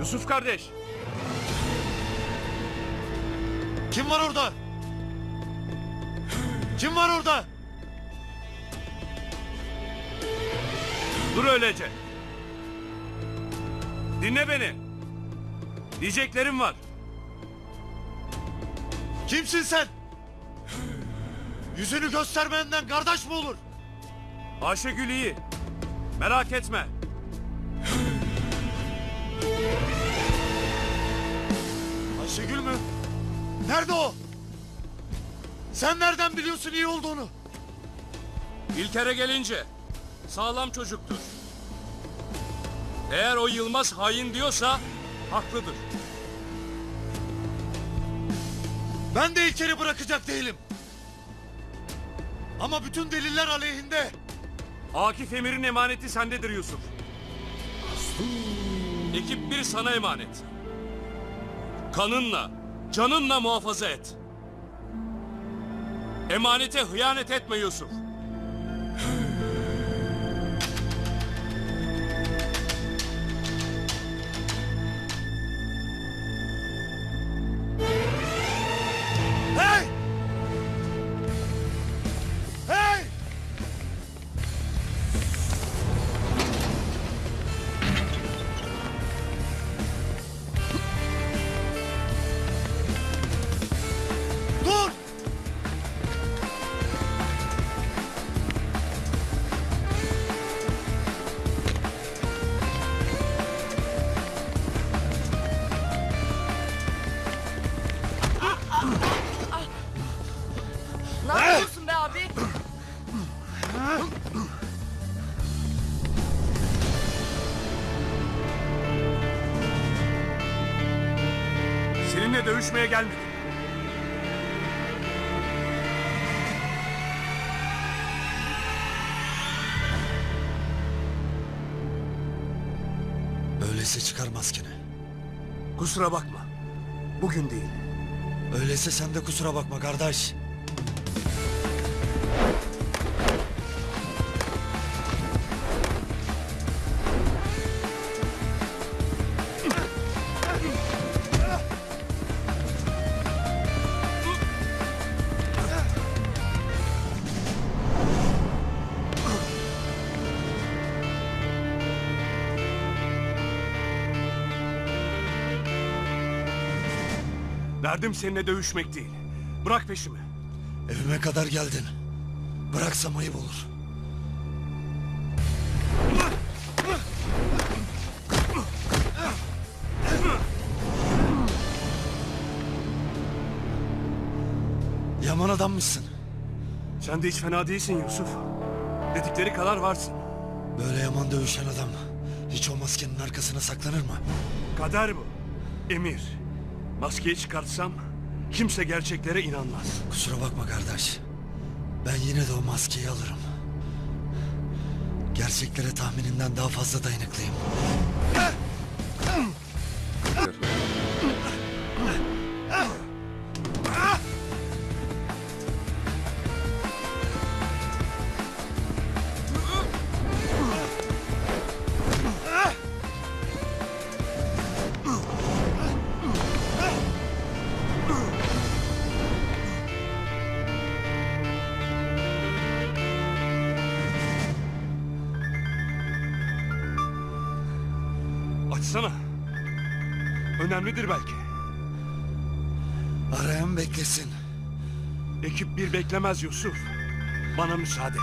Yusuf kardeş. Kim var orada? Kim var orada? Dur öylece. Dinle beni. Diyeceklerim var. Kimsin sen? Yüzünü göstermeyenden kardeş mi olur? Ayşegül iyi. Merak etme. Nerede o? Sen nereden biliyorsun iyi olduğunu? İlker'e gelince sağlam çocuktur. Eğer o Yılmaz hain diyorsa haklıdır. Ben de İlker'i bırakacak değilim. Ama bütün deliller aleyhinde. Akif Emir'in emaneti sendedir Yusuf. Ekip bir sana emanet. Kanınla, canınla muhafaza et. Emanete hıyanet etme Yusuf. Seninle dövüşmeye gelmedim. Öyleyse çıkar maskeni. Kusura bakma. Bugün değil. Öyleyse sen de kusura bakma kardeş. Derdim seninle dövüşmek değil. Bırak peşimi. Evime kadar geldin. Bıraksam ayıp olur. Yaman adammışsın. Sen de hiç fena değilsin Yusuf. Dedikleri kadar varsın. Böyle yaman dövüşen adam hiç o maskenin arkasına saklanır mı? Kader bu. Emir. Maskeyi çıkartsam kimse gerçeklere inanmaz. Kusura bakma kardeş. Ben yine de o maskeyi alırım. Gerçeklere tahmininden daha fazla dayanıklıyım. Açsana. Önemlidir belki. Arayan beklesin. Ekip bir beklemez Yusuf. Bana müsaade.